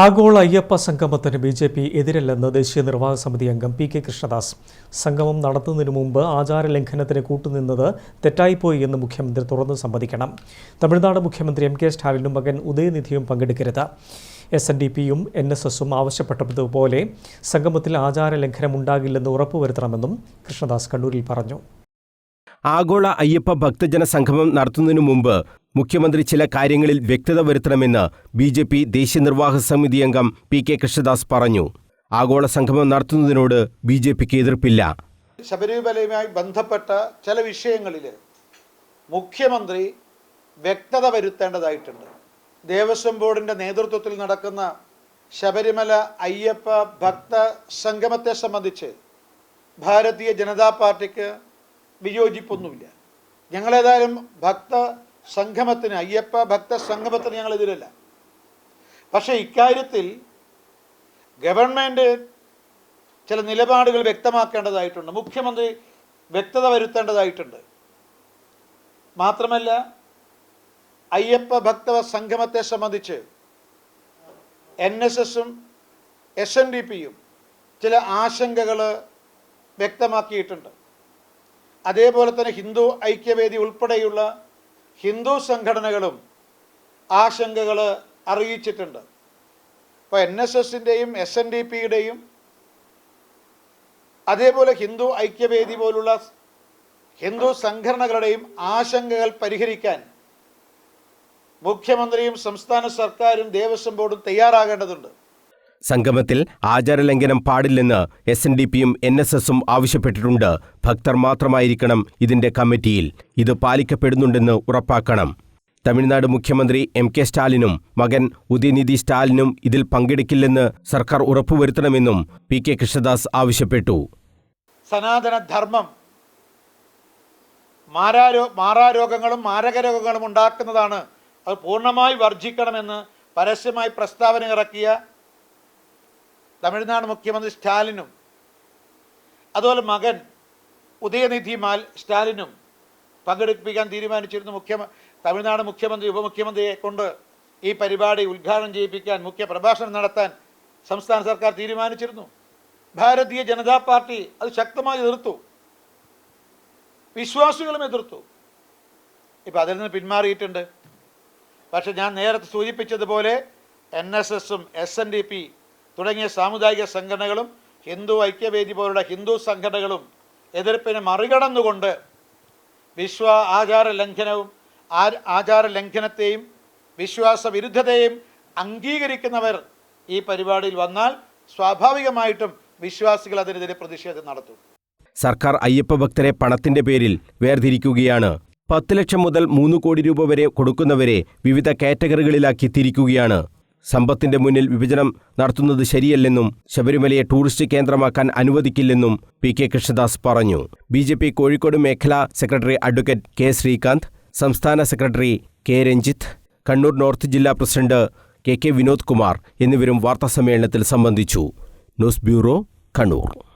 ആഗോള അയ്യപ്പ സംഗമത്തിന് B J P എതിരല്ലെന്ന് ദേശീയ നിർവാഹക സമിതി അംഗം പി കെ കൃഷ്ണദാസ്. സംഗമം നടത്തുന്നതിനു മുമ്പ് ആചാര ലംഘനത്തിന് കൂട്ടുനിന്നത് തെറ്റായിപ്പോയി എന്ന് മുഖ്യമന്ത്രി തുറന്നു സമ്മതിക്കണം. തമിഴ്നാട് മുഖ്യമന്ത്രി എം കെ സ്റ്റാലിനും മകൻ ഉദയനിധിയും പങ്കെടുക്കരുത്. എസ് എൻ ഡി പിയും എൻ എസ് എസും ആവശ്യപ്പെട്ടതുപോലെ സംഗമത്തിൽ ആചാര ലംഘനം ഉണ്ടാകില്ലെന്ന് ഉറപ്പുവരുത്തണമെന്നും കൃഷ്ണദാസ് കണ്ണൂരിൽ പറഞ്ഞു. ആഗോള അയ്യപ്പ ഭക്തജന സംഗമം നടത്തുന്നതിനു മുമ്പ് മുഖ്യമന്ത്രി ചില കാര്യങ്ങളിൽ വ്യക്തത വരുത്തണമെന്ന് ബി ജെ പി ദേശീയ നിർവാഹ സമിതി അംഗം പി കെ കൃഷ്ണദാസ് പറഞ്ഞു. ആഗോള സംഗമം നടത്തുന്നതിനോട് ബി ജെ പിക്ക് എതിർപ്പില്ല. ശബരിമലയുമായി ബന്ധപ്പെട്ട ചില വിഷയങ്ങളിൽ മുഖ്യമന്ത്രി വ്യക്തത വരുത്തേണ്ടതായിട്ടുണ്ട്. ദേവസ്വം ബോർഡിന്റെ നേതൃത്വത്തിൽ നടക്കുന്ന ശബരിമല അയ്യപ്പ ഭക്ത സംഗമത്തെ സംബന്ധിച്ച് ഭാരതീയ ജനതാ പാർട്ടിക്ക് വിയോജിപ്പൊന്നുമില്ല. ഞങ്ങളേതായാലും ഭക്ത സംഗമത്തിന് അയ്യപ്പ ഭക്ത സംഗമത്തിന് ഞങ്ങൾ എതിരല്ല. പക്ഷേ ഇക്കാര്യത്തിൽ ഗവൺമെന്റ് ചില നിലപാടുകൾ വ്യക്തമാക്കേണ്ടതായിട്ടുണ്ട്. മുഖ്യമന്ത്രി വ്യക്തത വരുത്തേണ്ടതായിട്ടുണ്ട്. മാത്രമല്ല അയ്യപ്പ ഭക്തവ സംഗമത്തെ സംബന്ധിച്ച് എൻ എസ് എസും എസ് എൻ ഡി പിയും ചില ആശങ്കകൾ വ്യക്തമാക്കിയിട്ടുണ്ട്. അതേപോലെ തന്നെ ഹിന്ദു ഐക്യവേദി ഉൾപ്പെടെയുള്ള ഹിന്ദു സംഘടനകളും ആശങ്കകൾ അറിയിച്ചിട്ടുണ്ട്. ഇപ്പോൾ എൻ എസ് എസിന്റെയും എസ് എൻ ഡി പിയുടെയും അതേപോലെ ഹിന്ദു ഐക്യവേദി പോലുള്ള ഹിന്ദു സംഘടനകളുടെയും ആശങ്കകൾ പരിഹരിക്കാൻ മുഖ്യമന്ത്രിയും സംസ്ഥാന സർക്കാരും ദേവസ്വം ബോർഡും തയ്യാറാകേണ്ടതുണ്ട്. സംഗമത്തിൽ ആചാരലംഘനം പാടില്ലെന്ന് എസ് എൻ ഡി പിയും എൻ എസ് എസും ആവശ്യപ്പെട്ടിട്ടുണ്ട്. ഭക്തർ മാത്രമായിരിക്കണം ഇതിന്റെ കമ്മിറ്റിയിൽ. ഇത് പാലിക്കപ്പെടുന്നുണ്ടെന്ന് ഉറപ്പാക്കണം. തമിഴ്നാട് മുഖ്യമന്ത്രി എം കെ സ്റ്റാലിനും മകൻ ഉദയനിധി സ്റ്റാലിനും ഇതിൽ പങ്കെടുക്കില്ലെന്ന് സർക്കാർ ഉറപ്പുവരുത്തണമെന്നും പി കെ കൃഷ്ണദാസ് ആവശ്യപ്പെട്ടു. സനാതന ധർമ്മം മാരാരോ മാറാരോഗങ്ങളും മാരകരോഗങ്ങളും ഉണ്ടാക്കുന്നതാണ്. അത് പൂർണമായി വർജിക്കണമെന്ന് പരസ്യമായി പ്രസ്താവന ഇറക്കിയ തമിഴ്നാട് മുഖ്യമന്ത്രി സ്റ്റാലിനും അതുപോലെ മകൻ ഉദയനിധി മാൽ സ്റ്റാലിനും പങ്കെടുപ്പിക്കാൻ തീരുമാനിച്ചിരുന്നു മുഖ്യ തമിഴ്നാട് മുഖ്യമന്ത്രി ഉപമുഖ്യമന്ത്രിയെ കൊണ്ട് ഈ പരിപാടി ഉദ്ഘാടനം ചെയ്യിപ്പിക്കാൻ മുഖ്യ പ്രഭാഷണം നടത്താൻ സംസ്ഥാന സർക്കാർ തീരുമാനിച്ചിരുന്നു. ഭാരതീയ ജനതാ പാർട്ടി അത് ശക്തമായി എതിർത്തു. വിശ്വാസികളും എതിർത്തു. ഇപ്പം അതിൽ നിന്ന് പിന്മാറിയിട്ടുണ്ട്. പക്ഷെ ഞാൻ നേരത്തെ സൂചിപ്പിച്ചതുപോലെ എൻ എസ് എസും എസ് എൻ ഡി പി തുടങ്ങിയ സാമുദായിക സംഘടനകളും ഹിന്ദു ഐക്യവേദി പോലുള്ള ഹിന്ദു സംഘടനകളും എതിർപ്പിനെ മറികടന്നുകൊണ്ട് വിശ്വ ആചാര ലംഘനവും ആചാര ലംഘനത്തെയും വിശ്വാസ വിരുദ്ധതയും അംഗീകരിക്കുന്നവർ ഈ പരിപാടിയിൽ വന്നാൽ സ്വാഭാവികമായിട്ടും വിശ്വാസികൾ അതിനെതിരെ പ്രതിഷേധം നടത്തും. സർക്കാർ അയ്യപ്പ ഭക്തരെ പണത്തിന്റെ പേരിൽ വേർതിരിക്കുകയാണ്. പത്ത് ലക്ഷം മുതൽ മൂന്ന് കോടി രൂപ വരെ കൊടുക്കുന്നവരെ വിവിധ കാറ്റഗറികളിലാക്കി തിരിക്കുകയാണ്. സമ്പത്തിന്റെ മുന്നിൽ വിഭജനം നടത്തുന്നത് ശരിയല്ലെന്നും ശബരിമലയെ ടൂറിസ്റ്റ് കേന്ദ്രമാക്കാൻ അനുവദിക്കില്ലെന്നും പി കെ കൃഷ്ണദാസ് പറഞ്ഞു. ബി ജെ പി കോഴിക്കോട് മേഖലാ സെക്രട്ടറി അഡ്വക്കേറ്റ് കെ ശ്രീകാന്ത് സംസ്ഥാന secretary K Ranjith Kannur north ജില്ലാ president K K Vinod Kumar എന്നിവരും വാർത്താസമ്മേളനത്തിൽ സംബന്ധിച്ചു. News bureau Kannur.